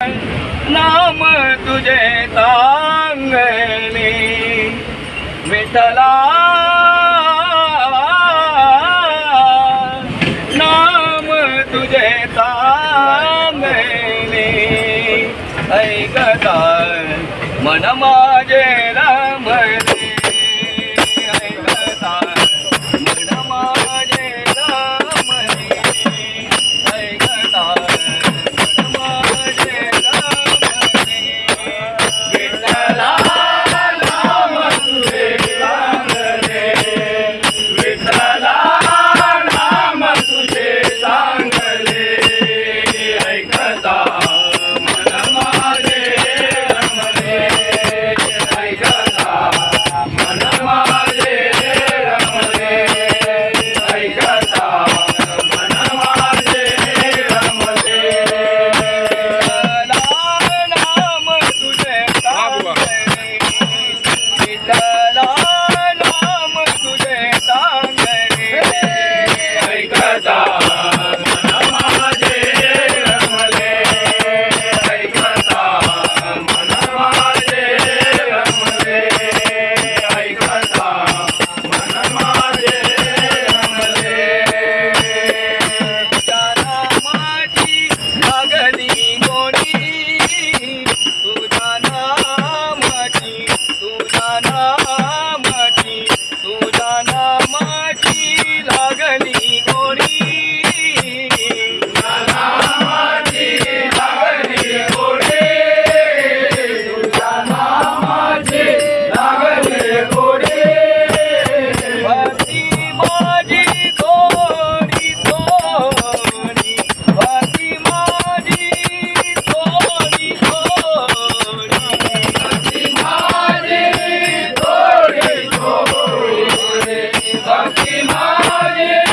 नाम तुझे सांगणे विठला नाम तुझे सांगणे ऐकता मन माझे Yeah.